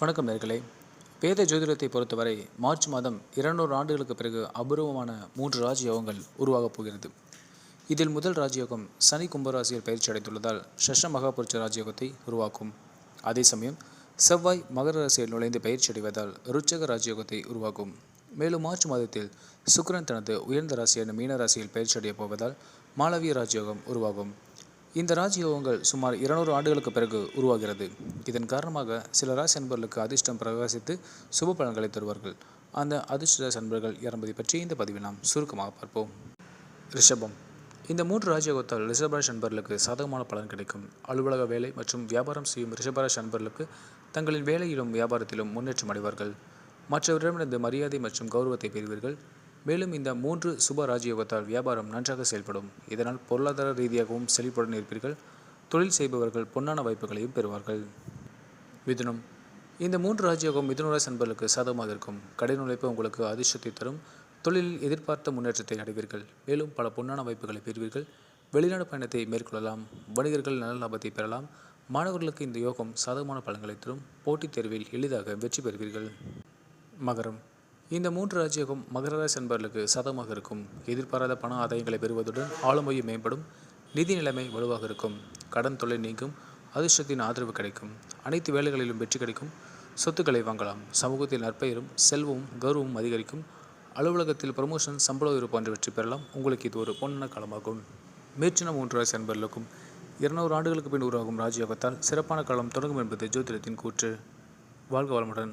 வணக்கம் நேர்களே. வேத ஜோதிடத்தை பொறுத்தவரை மார்ச் மாதம் இருநூறு ஆண்டுகளுக்கு பிறகு அபூர்வமான மூன்று ராஜயோகங்கள் உருவாகப் போகிறது. இதில் முதல் ராஜயோகம் சனி கும்பராசியில் பயிற்சி அடைந்துள்ளதால் ஷஷ மகாபுருஷ ராஜயோகத்தை உருவாக்கும். அதே சமயம் செவ்வாய் மகர ராசியில் நுழைந்து பயிற்சி அடைவதால் ருச்சக ராஜயோகத்தை உருவாக்கும். மேலும் மார்ச் மாதத்தில் சுக்கரன் தனது உயர்ந்த ராசியான மீன ராசியில் பயிற்சி அடையப் போவதால் மாளவிய ராஜயோகம் உருவாகும். இந்த ராஜயோகங்கள் சுமார் இருநூறு ஆண்டுகளுக்கு பிறகு உருவாகிறது. இதன் காரணமாக சில ராசி அன்பர்களுக்கு அதிர்ஷ்டம் பிரகாசித்து சுப பலன்களை தருவார்கள். அந்த அதிர்ஷ்ட ராசி அன்பர்கள் பற்றி இந்த பதிவில் நாம் சுருக்கமாக பார்ப்போம். ரிஷபம். இந்த மூன்று ராஜயோகத்தால் ரிஷபராஜ் அன்பர்களுக்கு சாதகமான பலன் கிடைக்கும். அலுவலக வேலை மற்றும் வியாபாரம் செய்யும் ரிஷபராஜ் அன்பர்களுக்கு தங்களின் வேலையிலும் வியாபாரத்திலும் முன்னேற்றம் அடைவார்கள். மற்றவரிடமிருந்து மரியாதை மற்றும் கௌரவத்தை பெறுவீர்கள். மேலும் இந்த மூன்று சுப ராஜயோகத்தால் வியாபாரம் நன்றாக செயல்படும். இதனால் பொருளாதார ரீதியாகவும் செழிப்புடன் இருப்பீர்கள் தொழில் செய்பவர்கள் பொன்னான வாய்ப்புகளையும் பெறுவார்கள். மிதுனம். இந்த மூன்று ராஜயோகம் மிதுனராசி நண்பர்களுக்கு சாதகமாக இருக்கும். கடை உழைப்பு உங்களுக்கு அதிர்ஷ்டத்தை தரும். தொழிலில் எதிர்பார்த்த முன்னேற்றத்தை அடைவீர்கள். மேலும் பல பொன்னான வாய்ப்புகளை பெறுவீர்கள். வெளிநாடு பயணத்தை மேற்கொள்ளலாம். வணிகர்கள் நல்ல லாபத்தை பெறலாம். மாணவர்களுக்கு இந்த யோகம் சாதகமான பலன்களை தரும். போட்டித் தேர்வில் எளிதாக வெற்றி பெறுவீர்கள். மகரம். இந்த மூன்று ராஜ்யமும் மகர ராசி சதமாக இருக்கும். எதிர்பாராத பண ஆதாயங்களை பெறுவதுடன் ஆளுமையும் மேம்படும். நிதி நிலைமை வலுவாக இருக்கும். கடன் தொல்லை நீங்கும். அதிர்ஷ்டத்தின் ஆதரவு கிடைக்கும். அனைத்து வேலைகளிலும் வெற்றி கிடைக்கும். சொத்துக்களை வாங்கலாம். சமூகத்தில் நற்பெயரும் செல்வமும் கௌரவமும் அதிகரிக்கும். அலுவலகத்தில் ப்ரமோஷன் சம்பள உயர்வு போன்றவற்றை பெறலாம். உங்களுக்கு இது ஒரு பொன்னான காலமாகும். மேற்றின மூன்று ராசி அன்பர்களுக்கும் இருநூறு ஆண்டுகளுக்கு பின் உருவாகும் ராஜயோகத்தால் சிறப்பான காலம் தொடங்கும் என்பது ஜோதிடத்தின் கூற்று. வாழ்க வளமுடன்.